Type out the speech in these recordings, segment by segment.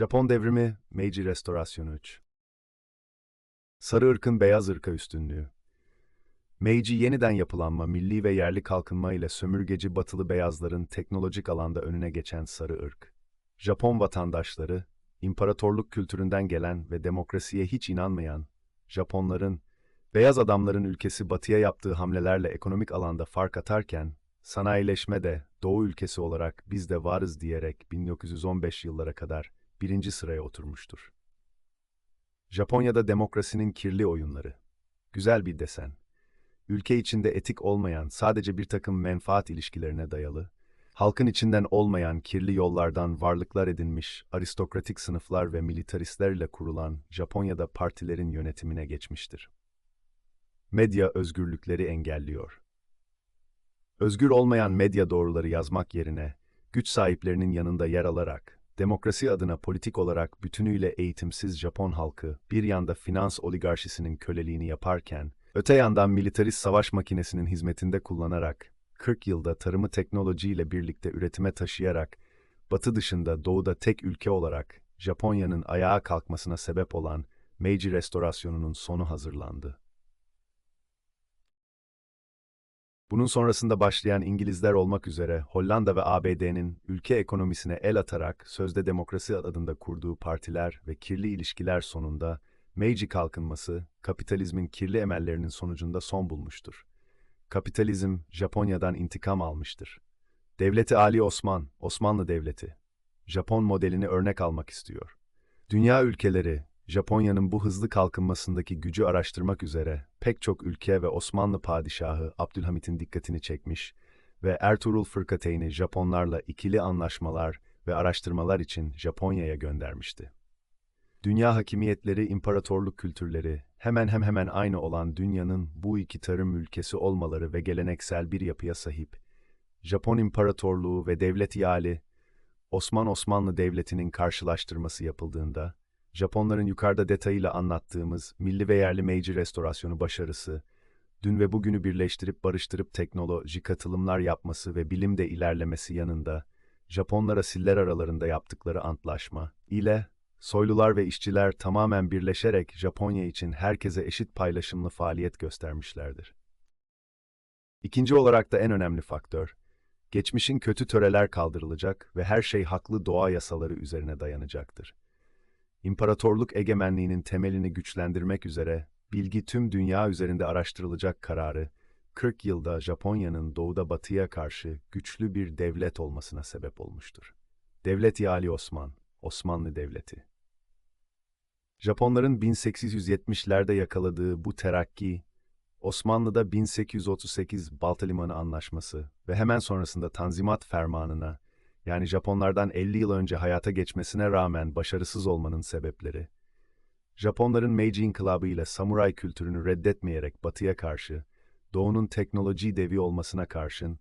Japon devrimi, Meiji Restorasyonu 3. Sarı ırkın beyaz ırka üstünlüğü. Meiji yeniden yapılanma, milli ve yerli kalkınma ile sömürgeci batılı beyazların teknolojik alanda önüne geçen sarı ırk. Japon vatandaşları, imparatorluk kültüründen gelen ve demokrasiye hiç inanmayan, Japonların, beyaz adamların ülkesi batıya yaptığı hamlelerle ekonomik alanda fark atarken, sanayileşme de doğu ülkesi olarak biz de varız diyerek 1915 yıllara kadar birinci sıraya oturmuştur. Japonya'da demokrasinin kirli oyunları. Güzel bir desen. Ülke içinde etik olmayan, sadece bir takım menfaat ilişkilerine dayalı, halkın içinden olmayan kirli yollardan varlıklar edinmiş aristokratik sınıflar ve militaristlerle kurulan Japonya'da partilerin yönetimine geçmiştir. Medya özgürlükleri engelliyor. Özgür olmayan medya doğruları yazmak yerine, güç sahiplerinin yanında yer alarak, demokrasi adına politik olarak bütünüyle eğitimsiz Japon halkı bir yanda finans oligarşisinin köleliğini yaparken, öte yandan militarist savaş makinesinin hizmetinde kullanarak, 40 yılda tarımı teknolojiyle birlikte üretime taşıyarak, batı dışında doğuda tek ülke olarak Japonya'nın ayağa kalkmasına sebep olan Meiji Restorasyonunun sonu hazırlandı. Bunun sonrasında başlayan İngilizler olmak üzere Hollanda ve ABD'nin ülke ekonomisine el atarak sözde demokrasi adında kurduğu partiler ve kirli ilişkiler sonunda Meiji kalkınması, kapitalizmin kirli emellerinin sonucunda son bulmuştur. Kapitalizm Japonya'dan intikam almıştır. Devleti Ali Osman, Osmanlı Devleti, Japon modelini örnek almak istiyor. Dünya ülkeleri, Japonya'nın bu hızlı kalkınmasındaki gücü araştırmak üzere pek çok ülke ve Osmanlı padişahı Abdülhamit'in dikkatini çekmiş ve Ertuğrul Fırkateyn'i Japonlarla ikili anlaşmalar ve araştırmalar için Japonya'ya göndermişti. Dünya hakimiyetleri, imparatorluk kültürleri hemen hem hemen aynı olan dünyanın bu iki tarım ülkesi olmaları ve geleneksel bir yapıya sahip. Japon İmparatorluğu ve devlet yali Osman Osmanlı Devleti'nin karşılaştırması yapıldığında Japonların yukarıda detayıyla anlattığımız milli ve yerli Meiji restorasyonu başarısı, dün ve bugünü birleştirip barıştırıp teknoloji katılımlar yapması ve bilimde ilerlemesi yanında, Japonlara siller aralarında yaptıkları antlaşma ile soylular ve işçiler tamamen birleşerek Japonya için herkese eşit paylaşımlı faaliyet göstermişlerdir. İkinci olarak da en önemli faktör, geçmişin kötü töreler kaldırılacak ve her şey haklı doğa yasaları üzerine dayanacaktır. İmparatorluk egemenliğinin temelini güçlendirmek üzere bilgi tüm dünya üzerinde araştırılacak kararı 40 yılda Japonya'nın doğuda batıya karşı güçlü bir devlet olmasına sebep olmuştur. Devlet Ali Osman, Osmanlı Devleti. Japonların 1870'lerde yakaladığı bu terakki, Osmanlı'da 1838 Balta Limanı Anlaşması ve hemen sonrasında Tanzimat Fermanı'na yani Japonlardan 50 yıl önce hayata geçmesine rağmen başarısız olmanın sebepleri, Japonların Meiji İnkılabı ile samuray kültürünü reddetmeyerek batıya karşı, doğunun teknoloji devi olmasına karşın,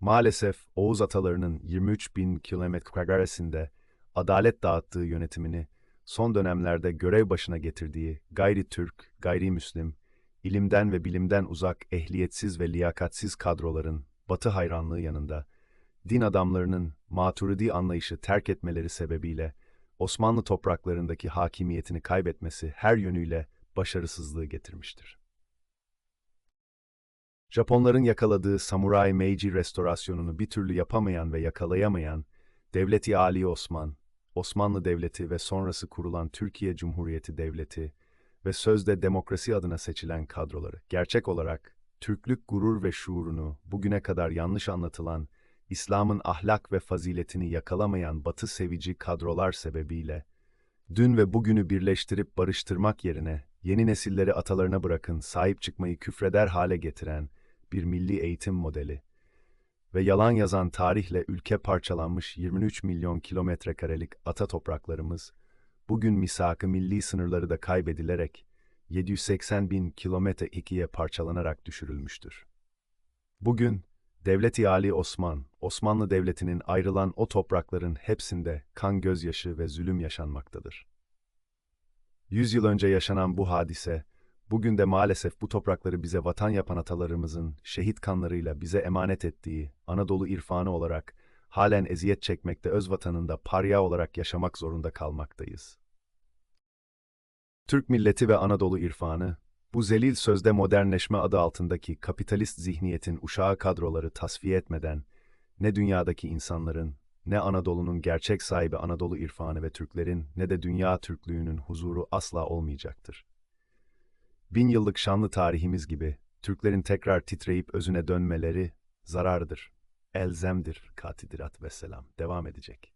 maalesef Oğuz atalarının 23 bin kilometre adalet dağıttığı yönetimini son dönemlerde görev başına getirdiği gayri Türk, gayrimüslim, ilimden ve bilimden uzak ehliyetsiz ve liyakatsiz kadroların batı hayranlığı yanında, din adamlarının maturidi anlayışı terk etmeleri sebebiyle Osmanlı topraklarındaki hakimiyetini kaybetmesi her yönüyle başarısızlığı getirmiştir. Japonların yakaladığı Samurai Meiji restorasyonunu bir türlü yapamayan ve yakalayamayan Devleti Ali Osman, Osmanlı Devleti ve sonrası kurulan Türkiye Cumhuriyeti Devleti ve sözde demokrasi adına seçilen kadroları gerçek olarak Türklük gurur ve şuurunu bugüne kadar yanlış anlatılan İslam'ın ahlak ve faziletini yakalamayan batı sevici kadrolar sebebiyle, dün ve bugünü birleştirip barıştırmak yerine yeni nesilleri atalarına bırakın sahip çıkmayı küfreder hale getiren bir milli eğitim modeli ve yalan yazan tarihle ülke parçalanmış 23 milyon kilometre karelik ata topraklarımız, bugün misak-ı milli sınırları da kaybedilerek 780 bin kilometre ikiye parçalanarak düşürülmüştür. Bugün, Devlet-i Ali Osman, Osmanlı Devleti'nin ayrılan o toprakların hepsinde kan gözyaşı ve zulüm yaşanmaktadır. Yüz yıl önce yaşanan bu hadise, bugün de maalesef bu toprakları bize vatan yapan atalarımızın şehit kanlarıyla bize emanet ettiği Anadolu irfanı olarak halen eziyet çekmekte öz vatanında parya olarak yaşamak zorunda kalmaktayız. Türk milleti ve Anadolu irfanı, bu zelil sözde modernleşme adı altındaki kapitalist zihniyetin uşağı kadroları tasfiye etmeden, ne dünyadaki insanların, ne Anadolu'nun gerçek sahibi Anadolu irfanı ve Türklerin, ne de dünya Türklüğünün huzuru asla olmayacaktır. Bin yıllık şanlı tarihimiz gibi, Türklerin tekrar titreyip özüne dönmeleri zarardır, elzemdir, katidirat ve selam, devam edecek.